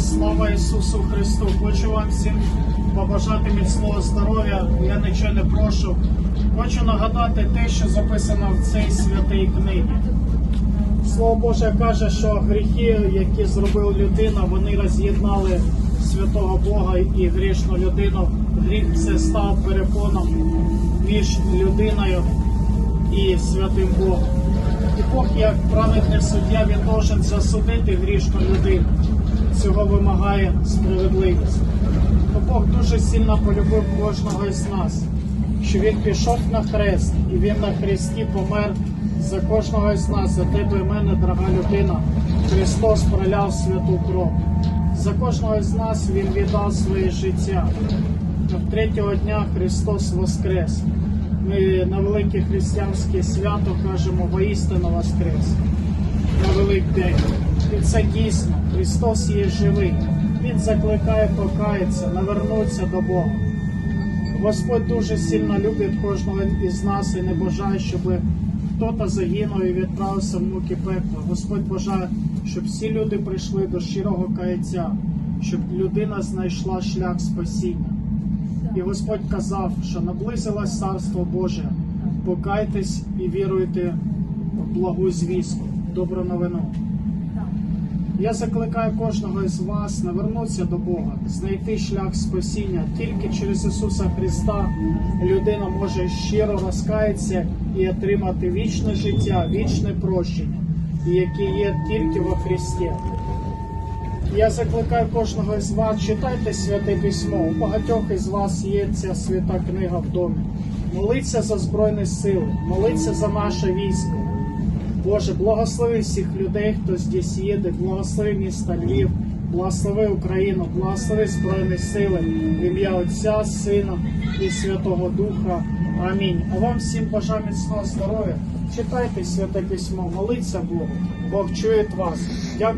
Слава Ісусу Христу! Хочу вам всім побажати міцного здоров'я. Я нічого не прошу. Хочу нагадати те, що записано в цій святій книгі. Слово Боже каже, що гріхи, які зробила людина, вони роз'єднали святого Бога і грішну людину. Гріх це став перепоном між людиною і святим Богом. Як праведний суддя, він должен засудити грішну людину. Цього вимагає справедливість. То Бог дуже сильно полюбив кожного із нас, що він пішов на хрест, і він на хресті помер за кожного із нас, за тебе і мене, дорога людина. Христос проляв святу кров. За кожного із нас Він віддав своє життя. Третього дня Христос воскрес. Ми на велике християнське свято кажемо воістину воскрес на Великдень. І це дійсно, Христос є живий. Він закликає покаятися, навернутися до Бога. Господь дуже сильно любить кожного із нас і не бажає, щоб хтось загинув і відправився в муки пекла. Господь бажає, щоб всі люди прийшли до щирого каяття, щоб людина знайшла шлях спасіння. І Господь казав, що наблизилось Царство Боже. Покайтесь і віруйте в благу звістку, добру новину. Я закликаю кожного із вас навернутися до Бога, знайти шлях спасіння. Тільки через Ісуса Христа людина може щиро розкаятися і отримати вічне життя, вічне прощення, яке є тільки во Христі. Я закликаю кожного із вас, читайте святе письмо. У багатьох із вас є ця свята книга в домі. Моліться за Збройні сили, моліться за наше військо. Боже, благослови всіх людей, хто здесь їде, благослови місто Львів, благослови Україну, благослови Збройні сили, в ім'я Отця, Сина і Святого Духа. Амінь. А вам всім бажаю міцного здоров'я. Читайте святе письмо, моліться Богу. Бог чує вас. Дякую.